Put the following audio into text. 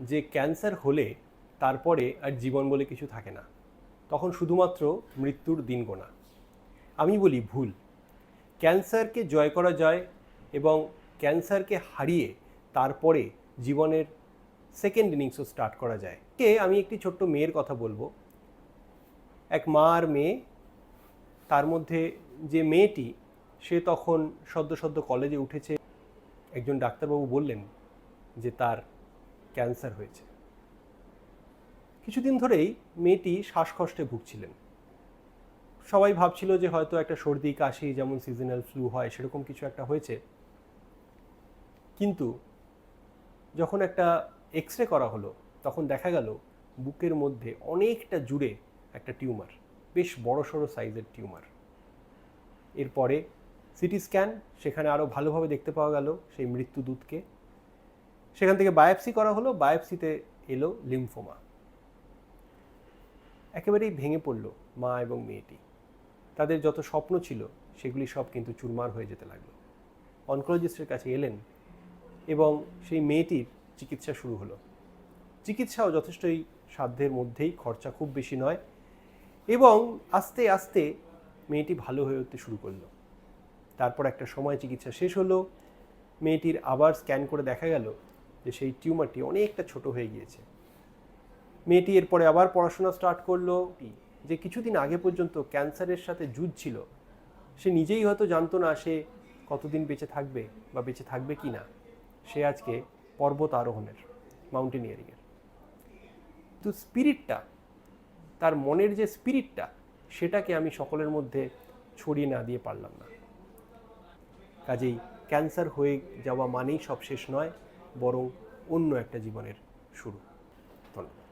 যে ক্যান্সার হলে তারপরে আর জীবন বলে কিছু থাকে না। তখন শুধুমাত্র মৃত্যুর দিন গোনা। আমি বলি ভুল। ক্যান্সারকে জয় করা যায় এবং ক্যান্সারকে হারিয়ে তারপরে জীবনের সেকেন্ড ইনিংসও স্টার্ট করা যায়। কে আমি একটি ছোট্ট মেয়ের কথা বলব। এক মা আর মেয়ে, তার মধ্যে যে মেয়েটি, সে তখন সদ্য সদ্য কলেজে উঠেছে। একজন ডাক্তারবাবু বললেন যে তার ক্যান্সার হয়েছে। কিছুদিন ধরেই মেয়েটি শ্বাসকষ্টে ভুগছিলেন। সবাই ভাবছিল যে হয়তো একটা সর্দি, কাশি যেমন সিজনাল ফ্লু হয়, সেরকম কিছু একটা হয়েছে। কিন্তু যখন একটা এক্স রে করা হলো, তখন দেখা গেল বুকের মধ্যে অনেকটা জুড়ে একটা টিউমার, বেশ বড় সড়ো সাইজের টিউমার। এরপরে সিটি স্ক্যান, সেখানে আরও ভালোভাবে দেখতে পাওয়া গেল সেই মৃত্যুদূতকে সেখান থেকে বায়োপসি করা হলো, বায়োপসিতে এলো লিম্ফোমা। একেবারেই ভেঙে পড়ল মা এবং মেয়েটি। তাদের যত স্বপ্ন ছিল, সেগুলি সব কিন্তু চুরমার হয়ে যেতে লাগল। অনকোলজিস্টের কাছে এলেন এবং সেই মেয়েটির চিকিৎসা শুরু হলো। চিকিৎসাও যথেষ্টই সাধ্যের মধ্যেই, খরচা খুব বেশি নয় এবং আস্তে আস্তে মেয়েটি ভালো হয়ে উঠতে শুরু করল। তারপর একটা সময় চিকিৎসা শেষ হলো, মেয়েটির আবার স্ক্যান করে দেখা গেল যে সেই টিউমারটি অনেকটা ছোট হয়ে গিয়েছে। মেয়েটি এরপরে আবার পড়াশোনা স্টার্ট করল। যে কিছুদিন আগে পর্যন্ত ক্যান্সারের সাথে যুঝছিল সে নিজেই হয়তো জানতো না সে কতদিন বেঁচে থাকবে বা বেঁচে থাকবে কি না। সে আজকে পর্বত আরোহণের মাউন্টেনিয়ারিংয়ের তো স্পিরিটটা তার মনের যে স্পিরিটটা সেটাকে আমি সকলের মধ্যে ছড়িয়ে না দিয়ে পারলাম না। কাজেই ক্যান্সার হয়ে যাওয়া মানেই সব শেষ নয়। বরং অন্য একটা জীবনের শুরু। ধন্যবাদ।